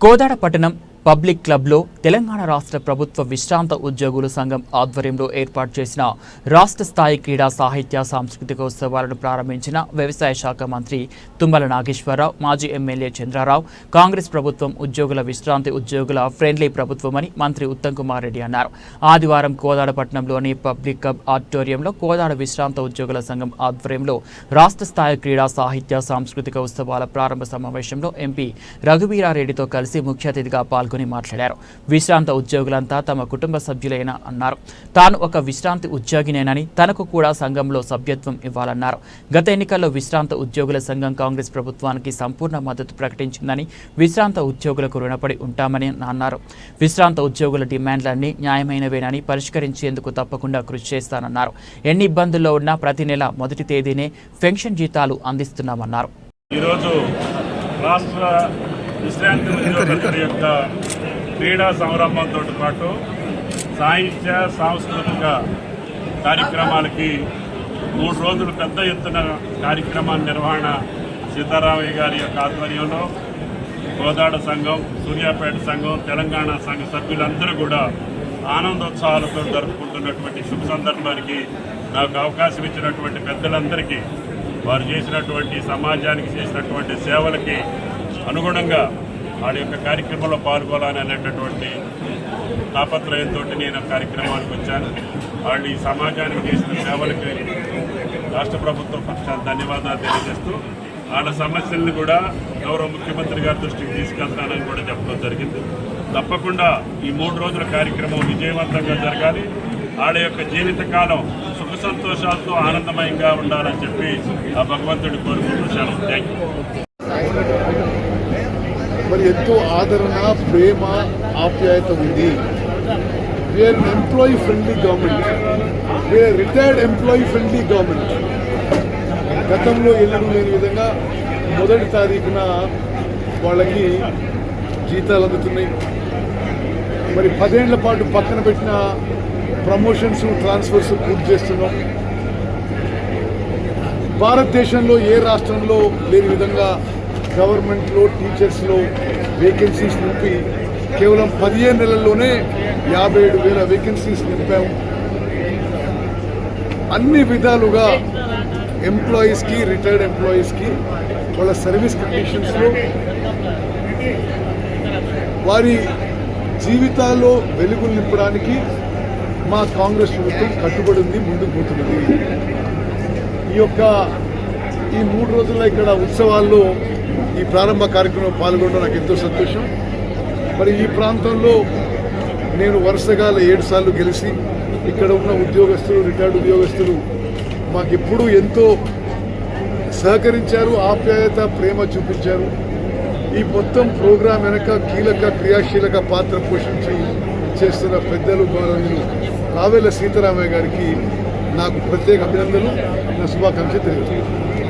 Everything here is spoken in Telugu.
కోదాడ పట్టణం పబ్లిక్ క్లబ్లో తెలంగాణ రాష్ట్ర ప్రభుత్వ విశ్రాంత ఉద్యోగుల సంఘం ఆధ్వర్యంలో ఏర్పాటు చేసిన రాష్ట్ర స్థాయి క్రీడా సాహిత్య సాంస్కృతిక ఉత్సవాలను ప్రారంభించిన వ్యవసాయ శాఖ మంత్రి తుమ్మల నాగేశ్వరరావు మాజీ ఎమ్మెల్యే చంద్రారావు కాంగ్రెస్ ప్రభుత్వం ఉద్యోగుల విశ్రాంతి ఉద్యోగుల ఫ్రెండ్లీ ప్రభుత్వమని మంత్రి ఉత్తమ్ కుమార్ రెడ్డి అన్నారు. ఆదివారం కోదాడపట్నంలోని పబ్లిక్ క్లబ్ ఆడిటోరియంలో కోదాడ విశ్రాంత ఉద్యోగుల సంఘం ఆధ్వర్యంలో రాష్ట్ర స్థాయి క్రీడా సాహిత్య సాంస్కృతిక ఉత్సవాల ప్రారంభ సమావేశంలో ఎంపీ రఘువీరారెడ్డితో కలిసి ముఖ్య అతిథిగా పాల్గొని మాట్లాడారు. విశ్రాంత ఉద్యోగులంతా తమ కుటుంబ సభ్యులైన అన్నారు. తాను ఒక విశ్రాంతి ఉద్యోగినేనని తనకు కూడా సంఘంలో సభ్యత్వం ఇవ్వాలన్నారు. గత ఎన్నికల్లో విశ్రాంత ఉద్యోగుల సంఘం కాంగ్రెస్ ప్రభుత్వానికి సంపూర్ణ మద్దతు ప్రకటించిందని విశ్రాంత ఉద్యోగులకు రుణపడి ఉంటామని అన్నారు. విశ్రాంత ఉద్యోగుల డిమాండ్లన్నీ న్యాయమైనవేనని పరిష్కరించేందుకు తప్పకుండా కృషి చేస్తానన్నారు. ఎన్ని ఇబ్బందుల్లో ఉన్నా ప్రతి నెల మొదటి తేదీనే పెన్షన్ జీతాలు అందిస్తున్నామన్నారు. ఈరోజు రాష్ట్ర విశ్రాంతి ఉద్యోగుల యొక్క క్రీడా సంరంభంతో పాటు సాహిత్య సాంస్కృతిక కార్యక్రమాలకి మూడు రోజులు పెద్ద ఎత్తున కార్యక్రమాల నిర్వహణ సీతారామయ్య గారి యొక్క ఆధ్వర్యంలో గోదాడ సంఘం సూర్యాపేట సంఘం తెలంగాణ సంఘ సభ్యులందరూ కూడా ఆనందోత్సవాలతో జరుపుకుంటున్నటువంటి శుభ సందర్భానికి నాకు అవకాశం ఇచ్చినటువంటి పెద్దలందరికీ వారు చేసినటువంటి సమాజానికి చేసినటువంటి సేవలకి అనుగుణంగా వాళ్ళ యొక్క కార్యక్రమంలో పాల్గొనాలని అనేటటువంటి తాపత్రయంతో నేను కార్యక్రమానికి వచ్చాను. వాళ్ళు ఈ సమాజానికి చేసిన సేవలకి రాష్ట్ర ప్రభుత్వం పక్షాన ధన్యవాదాలు తెలియజేస్తూ వాళ్ళ సమస్యలను కూడా గౌరవ ముఖ్యమంత్రి గారి దృష్టికి తీసుకెళ్తానని కూడా చెప్పడం జరిగింది. తప్పకుండా ఈ మూడు రోజుల కార్యక్రమం విజయవంతంగా జరగాలి. వాళ్ళ యొక్క జీవితకాలం సుఖ సంతోషాలతో ఆనందమయంగా ఉండాలని చెప్పి ఆ భగవంతుడి కోరుకుంటూ సెలవు. థ్యాంక్ యూ మరి ఎంతో ఆదరణ ప్రేమ ఆప్యాయత ఉంది. We are employee friendly government we are retired employee friendly government గతంలో ఎన్నడూ లేని విధంగా మొదటి తారీఖున వాళ్ళకి జీతాలు అందుతున్నాయి. మరి పదేళ్ళ పాటు పక్కన పెట్టిన ప్రమోషన్స్ ట్రాన్స్ఫర్స్ పూర్తి చేస్తున్నాం. భారతదేశంలో ఏ రాష్ట్రంలో లేని విధంగా గవర్నమెంట్లో టీచర్స్లో వేకెన్సీస్ నింపి కేవలం పదిహేను నెలల్లోనే యాభై ఏడు వేల వేకెన్సీస్ నింపాము అన్ని విధాలుగా ఎంప్లాయీస్కి రిటైర్డ్ ఎంప్లాయీస్కి వాళ్ళ సర్వీస్ కండిషన్స్లో వారి జీవితాల్లో వెలుగులు నింపడానికి మా కాంగ్రెస్ ప్రభుత్వం కట్టుబడి ఉంది ముందుకు పోతున్నది. ఈ యొక్క ఈ మూడు రోజుల్లో ఇక్కడ ఉత్సవాల్లో ఈ ప్రారంభ కార్యక్రమం పాల్గొనడం నాకు ఎంతో సంతోషం. మరి ఈ ప్రాంతంలో నేను వరుసగా ఏడు సార్లు గెలిచి ఇక్కడ ఉన్న ఉద్యోగస్తులు రిటైర్డ్ ఉద్యోగస్తులు మాకు ఎప్పుడూ ఎంతో సహకరించారు ఆప్యాయత ప్రేమ చూపించారు. ఈ మొత్తం ప్రోగ్రాం వెనక కీలక క్రియాశీలక పాత్ర పోషించి చేస్తున్న పెద్దలు గౌరవనీయులు కావేల సీతారామయ్య గారికి నాకు ప్రత్యేక అభినందనలు నా శుభాకాంక్ష తెలియజేస్తాను